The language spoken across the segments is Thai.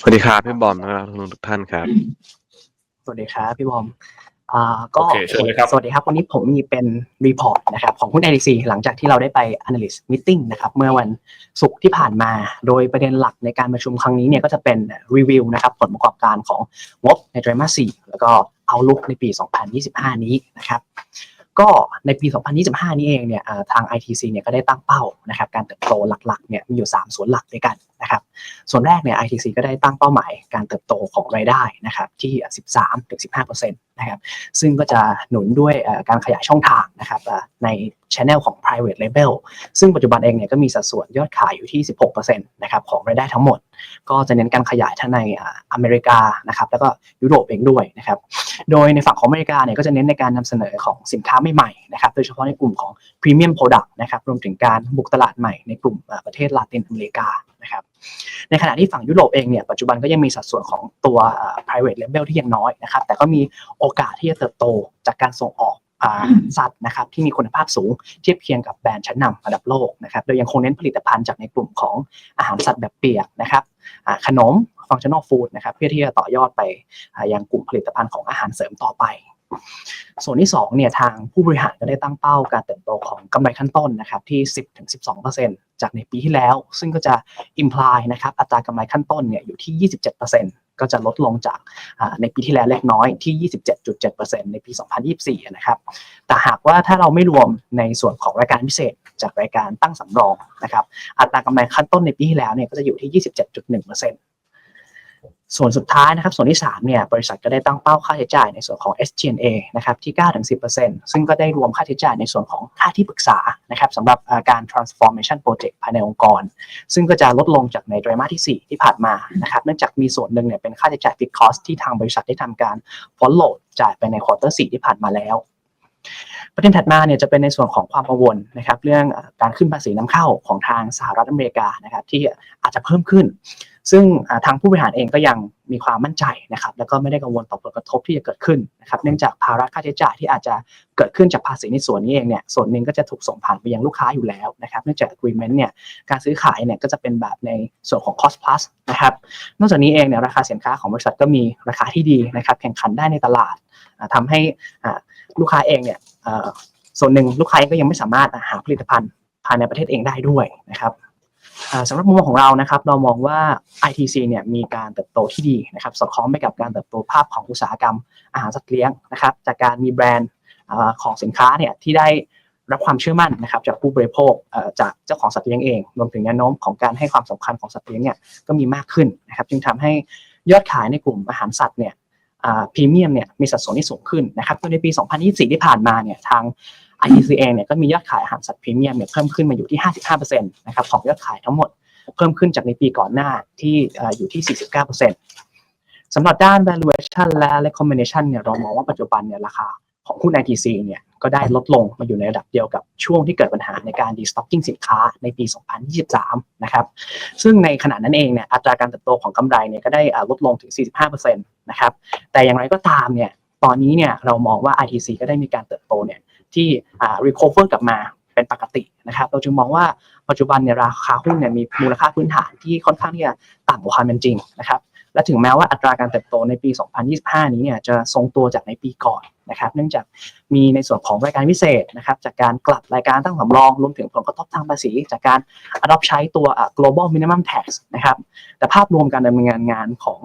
สวัสดีครับพี่บอมนะครับทุกท่านครับ สวัสดีครับพี่บอมอ่าก็โอเคเชิญเลยครับสวัสดีครับวันนี้ผมมีเป็นรีพอร์ตนะครับของหุ้น IDC หลังจากที่เราได้ไป analyst meeting นะครับเมื่อวันศุกร์ที่ผ่านมา โดยประเด็นหลักในการประชุมครั้งนี้เนี่ยก็จะเป็นรีวิวนะครับผลประกอบการของงบในไตรมาส 4 แล้วก็เอาลุกในปี 2025 นี้นะครับ ก็ในปี 2025 นี้เองเนี่ยทาง ITC เนี่ยก็ได้ตั้งเป้านะครับการเติบโตหลักๆเนี่ยมีอยู่ 3 ส่วนหลักด้วยกันนะครับส่วนแรกเนี่ย ITC ก็ได้ตั้งเป้าหมายการเติบโตของรายได้นะครับที่ 13-15%นะครับซึ่งก็จะหนุนด้วยการขยายช่องทางนะครับใน Channel ของ private label ซึ่งปัจจุบันเองเนี่ยก็มีสัดส่วนยอดขายอยู่ที่ 16%นะครับของรายได้ทั้งหมด ก็จะเน้นการขยายทั้งในอ่าอเมริกานะครับแล้วก็ยุโรปเองด้วยนะครับโดยในฝั่งของอเมริกาเนี่ยก็จะเน้นในการนำเสนอของสินค้าใหม่ๆนะครับโดยเฉพาะในกลุ่มของ Premium Product นะครับรวมถึงการบุกตลาดใหม่ในกลุ่มประเทศลาตินอเมริกานะครับในขณะที่ฝั่งยุโรปเองเนี่ยปัจจุบันก็ยังมีสัดส่วนของตัว private label ที่ยังน้อยนะครับแต่ก็มีโอกาสที่จะเติบโตจากการส่งออก สัตว์นะครับที่มีคุณภาพสูงเทียบเคียงกับแบรนด์ชั้นนำระดับโลกนะครับโดยยังคงเน้นผลิตภัณฑ์จากในกลุ่มของอาหารสัตว์แบบเปียกนะครับขนม functional food นะครับเพื่อที่จะต่อยอดไปอ่ายังกลุ่มผลิตภัณฑ์ของอาหารเสริมต่อไป ส่วนที่2เนี่ยทางผู้บริหารก็ได้ตั้งเป้าการเติบโตของกำไรขั้นต้นนะครับที่ 10-12%จากในปีที่แล้ว ซึ่งก็จะ imply นะครับอัตรากำไรขั้นต้นเนี่ยอยู่ที่ 27% ก็จะลดลงจากในปีที่แล้วเล็กน้อยที่ 27.7%ในปี 2024 นะครับ แต่หากว่าถ้าเราไม่รวมในส่วนของรายการพิเศษจากรายการตั้งสำรองนะครับ อัตรากำไรขั้นต้นในปีที่แล้วเนี่ยก็จะอยู่ที่ 27.1% ส่วนสุดท้ายนะครับส่วนที่3เนี่ยบริษัทก็ได้ตั้งเป้าค่าใช้จ่ายในส่วนของ SG&A นะครับที่ 9-10%ซึ่งก็ได้รวมค่าใช้จ่ายในส่วนของค่าที่ปรึกษานะครับสำหรับการ transformation project ภายในองค์กร ซึ่งก็จะลดลงจากในไตรมาสที่ 4 ที่ผ่านมานะครับเนื่องจากมีส่วนหนึ่งเนี่ยเป็นค่าใช้จ่าย fixed cost ที่ทางบริษัทได้ทำการ follow จ่ายไปในควอเตอร์4ที่ผ่านมาแล้ว ประเด็นถัดมาเนี่ยจะเป็นในส่วนของความกังวลนะครับเรื่องการขึ้นภาษีนำเข้าของทางสหรัฐอเมริกานะครับที่อาจจะเพิ่มขึ้น ซึ่งทางผู้บริหารเองก็ยังมีความมั่นใจนะครับแล้วก็ไม่ได้กังวลต่อผลกระทบที่จะเกิดขึ้นนะครับเนื่องจากภาระค่าใช้จ่ายที่อาจจะเกิดขึ้นจากภาษีในส่วนนี้เองเนี่ยส่วนหนึ่งก็จะถูกส่งผ่านไปยังลูกค้าอยู่แล้วนะครับเนื่องจาก agreement เนี่ยการซื้อขายเนี่ยก็จะเป็นแบบในส่วนของ cost plus นะครับนอกจากนี้เองเนี่ยราคาสินค้าของบริษัทก็มีราคาที่ดีนะครับแข่งขันได้ในตลาดอ่าทำให้ลูกค้าเองเนี่ย ส่วนหนึ่งลูกค้าเองก็ยังไม่สามารถหาผลิตภัณฑ์ภายในประเทศเองได้ด้วยนะครับสำหรับมุมมองของเรานะครับ เรามองว่า ITC เนี่ยมีการเติบโตที่ดีนะครับ สอดคล้องไปกับการเติบโตภาพของอุตสาหกรรมอาหารสัตว์เลี้ยงนะครับ จากการมีแบรนด์ของสินค้าเนี่ยที่ได้รับความเชื่อมั่นนะครับ จากผู้บริโภคจากเจ้าของสัตว์เลี้ยงเองรวมถึงแนวโน้มของการให้ความสำคัญของสัตว์เลี้ยงเนี่ยก็มีมากขึ้นนะครับ จึงทำให้ยอดขายในกลุ่มอาหารสัตว์เนี่ย พรีเมียมเนี่ยมีสัดส่วนที่สูงขึ้นนะครับโดยในปี 2024 ที่ผ่านมาเนี่ยทาง IEC เองเนี่ยก็มียอดขายอาหารสัตว์พรีเมียมเนี่ยเพิ่มขึ้นมาอยู่ที่ 55%นะครับของยอดขายทั้งหมดเพิ่มขึ้นจากในปีก่อนหน้าที่เอ่ออยู่ที่ 49%สำหรับด้าน valuation และ recommendation เนี่ยเรามองว่าปัจจุบันเนี่ยราคาของหุ้น ITC เนี่ย ก็ได้ลดลงมาอยู่ในระดับเดียวกับช่วงที่เกิดปัญหาในการ destocking สินค้าในปี 2023 นะครับ ซึ่งในขณะนั้นเองเนี่ยอัตราการเติบโตของกำไรเนี่ยก็ได้ลดลงถึง 45%นะครับ แต่อย่างไรก็ตามเนี่ยตอนนี้เนี่ยเรามองว่า ITC ก็ได้มีการเติบโตเนี่ยที่อ่า recover กลับมาเป็นปกตินะครับ เราจึงมองว่าปัจจุบันเนี่ยราคาหุ้นเนี่ยมีมูลค่าพื้นฐานที่ค่อนข้างที่จะต่ำกว่าความเป็นจริงนะครับ และถึงแม้ว่าอัตราการเติบโตในปี 2025 นี้เนี่ยจะทรงตัวจากในปีก่อนนะครับเนื่องจากมีในส่วนของรายการพิเศษนะครับจากการกลับรายการตั้งสำรองรวมถึงผลกระทบทางภาษี จากการ adopt ใช้ตัวอ่า global minimum tax นะครับแต่ภาพรวมการดำเนินงานงานของ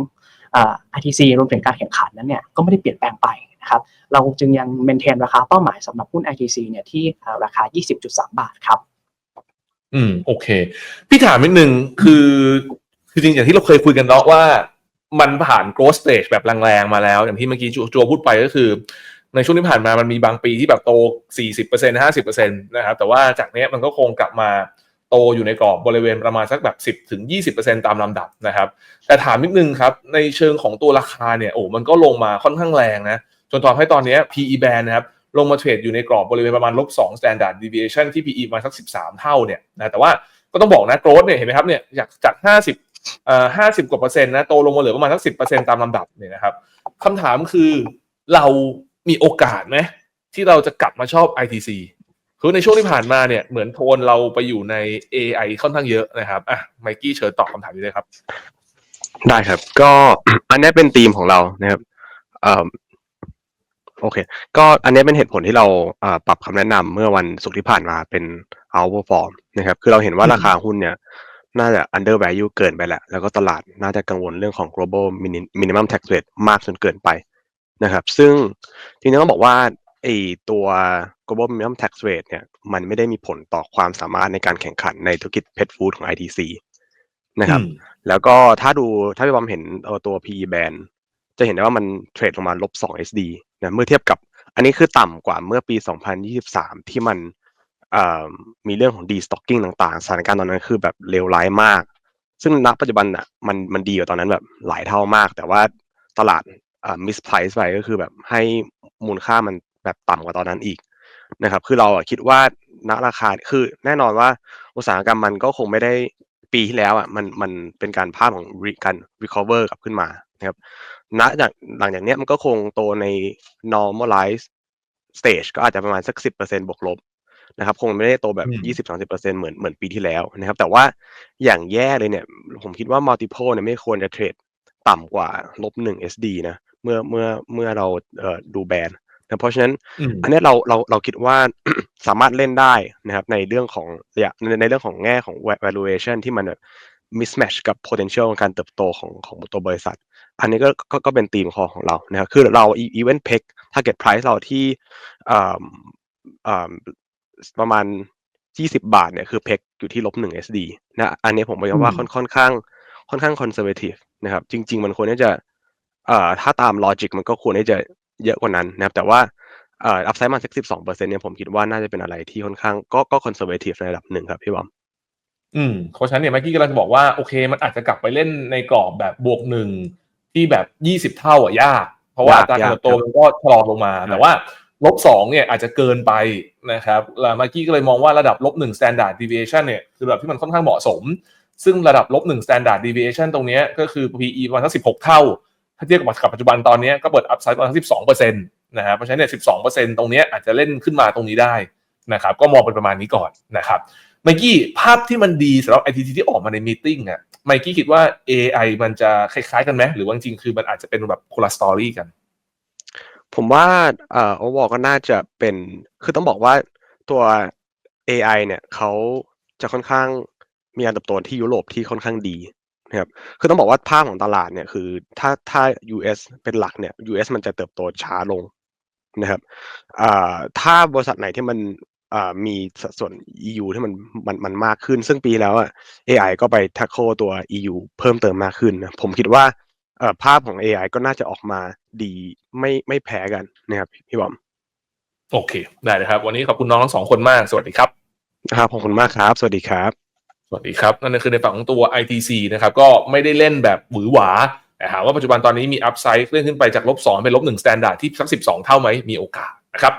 อ่า ITC รวมถึงการแข่งขันนั้นเนี่ยก็ไม่ได้เปลี่ยนแปลงไปนะครับเราจึงยังเมนเทนราคาเป้าหมายสำหรับหุ้น ITC เนี่ยที่อ่าราคา 20.3 บาทครับอืมโอเค พี่ถามนิดนึงคือคือจริงอย่างที่เราเคยคุยกันเนาะว่า มันผ่าน growth stage แบบแรงๆมาแล้ว อย่างที่เมื่อกี้จัวพูดไปก็คือ ในช่วงที่ผ่านมามันมีบางปีที่แบบโต 40% 50%นะครับแต่ว่าจากเนี้ยมันก็คงกลับมาโตอยู่ในกรอบบริเวณประมาณสักแบบ 10ถึง20%ตามลำดับนะครับ แต่ถามนิดนึงครับ ในเชิงของตัวราคาเนี่ยโอ้มันก็ลงมาค่อนข้างแรงนะ จนทำให้ตอนเนี้ย PE band นะครับลงมาเทรดอยู่ในกรอบบริเวณประมาณลบ2 standard deviation ที่ PE มาสัก 13 เท่าเนี่ยนะแต่ว่าก็ต้องบอกนะ growth เนี่ยเห็นไหมครับเนี่ยจากจาก 50 เอ่อ50กว่าเปอร์เซ็นต์นะโตลงมาเหลือประมาณสัก10%ตามลำดับเนี่ยนะครับคำถามคือเรามีโอกาสไหมที่เราจะกลับมาชอบ ITC คือในช่วงที่ผ่านมาเนี่ยเหมือนโทนเราไปอยู่ใน AI ค่อนข้างเยอะนะครับอะไมกี้เชิญตอบคำถามนี้เลยครับ ได้ครับ ก็อันนี้เป็นธีมของเรานะครับเอ่อโอเค ก็อันนี้เป็นเหตุผลที่เราอ่อปรับคำแนะนำเมื่อวันศุกร์ที่ผ่านมาเป็น outperform นะครับ คือเราเห็นว่าราคาหุ้นเนี่ย น่าจะ under value เกินไปแล้วแล้วก็ตลาดน่าจะกังวลเรื่องของ global mini- minimum tax rate มากจนเกินไปนะครับ ซึ่งทีนี้ต้องบอกว่าไอตัว global minimum tax rate เนี่ย มันไม่ได้มีผลต่อความสามารถในการแข่งขันในธุรกิจ pet food ของ ITC นะครับอืมแล้วก็ถ้าดูถ้าพี่บอมเห็นเอ่อตัว PE band จะเห็นได้ว่ามันเทรดลงมาลบ2 SD นะ เมื่อเทียบกับ อันนี้คือต่ำกว่าเมื่อปี 2023 ที่มันเอ่อ มีเรื่องของ destocking ต่างๆ สถานการณ์ตอนนั้นคือแบบเลวร้ายมาก ซึ่งณปัจจุบันอะมันมันดีกว่าตอนนั้นแบบหลายเท่ามาก แต่ว่าตลาดอ่า misprice ไปก็คือแบบให้มูลค่ามันแบบต่ำกว่าตอนนั้นอีกนะครับ คือเราอะคิดว่าณราคาคือแน่นอนว่าอุตสาหกรรมมันก็คงไม่ได้ปีที่แล้วอะมันมันเป็นการภาพของการ recover กลับขึ้นมานะครับณจากหลังจากเนี้ยมันก็คงโตใน normalize stage ก็อาจจะประมาณสักสิบเปอร์เซ็นบวกลบ นะครับ คงไม่ได้โตแบบอืมยี่สิบสองสิบเปอร์เซ็นเหมือนเหมือนปีที่แล้วนะครับ แต่ว่าอย่างแย่เลยเนี่ย ผมคิดว่า multiple เนี่ยไม่ควรจะเทรดต่ำกว่าลบหนึ่ง SD นะเมื่อเมื่อเมื่อเราเอ่อดูแบรนด์นะเพราะฉะนั้นอืมอันเนี้ยเราเราเราคิดว่าสามารถเล่นได้นะครับ ในเรื่องของระยะในในเรื่องของแง่ของ valuation ที่มันแบบ mismatch กับ potential ของการเติบโตของของตัวบริษัท อันนี้ก็ก็ก็เป็นธีมคอของเรานะครับคือเรา event peg target price เราที่เอ่อเอ่อ ประมาณ20บาทเนี่ยคือ peg อยู่ที่ลบหนึ่ง SD นะอันนี้ผมบอกว่าอืมค่อนค่อนข้าง ค่อนข้าง conservative นะครับ จริง ๆ มันควรที่จะเอ่อถ้าตาม logic มันก็ควรที่จะเยอะกว่านั้นนะครับแต่ว่าเอ่อ upside มาสักสิบสองเปอร์เซ็นต์เนี่ยผมคิดว่าน่าจะเป็นอะไรที่ค่อนข้างก็ก็ conservative ในระดับหนึ่งครับพี่บอมอืมเพราะฉะนั้นเนี่ยเมื่อกี้กำลังจะบอกว่าโอเคมันอาจจะกลับไปเล่นในกรอบแบบบวกหนึ่งที่แบบยี่สิบเท่าอะยาก เพราะว่ายากอัตราการยากเติบโตมันก็ชะลอลงมาใช่แต่ว่า ลบสองเนี่ยอาจจะเกินไปนะครับแล้วมื่อกี้ก็เลยมองว่าระดับลบหนึ่ง standard deviation เนี่ยคือระดับที่มันค่อนข้างเหมาะสม ซึ่งระดับลบหนึ่ง standard deviation ตรงนี้ก็คือ PE ประมาณสักสิบหกเท่า ถ้าเทียบกับปัจจุบันตอนนี้ก็เปิด upside ประมาณสิบสองเปอร์เซ็นต์นะครับเพราะฉะนั้นเนี่ยสิบสองเปอร์เซ็นต์ตรงนี้อาจจะเล่นขึ้นมาตรงนี้ได้นะครับก็มองเป็นประมาณนี้ก่อนนะครับไมกี้ภาพที่มันดีสำหรับ ITT ที่ออกมาในมีติ้งอะไมกี้คิดว่า AI มันจะคล้ายๆกันไหมหรือว่าจริงคือมันอาจจะเป็นแบบคนละสตอรี่กัน ผมว่าเอ่อ overall ก็น่าจะเป็น คือต้องบอกว่าตัว AI เนี่ยเขาจะค่อนข้างมีการเติบโตที่ยุโรปที่ค่อนข้างดีนะครับ คือต้องบอกว่าภาพของตลาดเนี่ยคือถ้าถ้า US เป็นหลักเนี่ย US มันจะเติบโตช้าลงนะครับอ่าถ้าบริษัทไหนที่มันอ่ามีสัดส่วน EU ที่มันมันมันมากขึ้น ซึ่งปีแล้วอะ AI ก็ไป tackle ตัว EU เพิ่มเติมมากขึ้นนะผมคิดว่า ภาพของ AI ก็น่าจะออกมาดีไม่ไม่แพ้กันนะครับพี่บอม โอเค ได้เลยครับ วันนี้ขอบคุณน้องทั้งสองคนมาก สวัสดีครับนะครับขอบคุณมากครับ สวัสดีครับ สวัสดีครับนั่นก็คือในฝั่งของตัว ITC นะครับ ก็ไม่ได้เล่นแบบหวือหวาแต่หากว่าปัจจุบันตอนนี้มีอัพไซด์เลื่อนขึ้นไปจากลบสองเป็นลบหนึ่งสแตนดาร์ดที่สักสิบสองเท่าไหมมีโอกาสนะครับ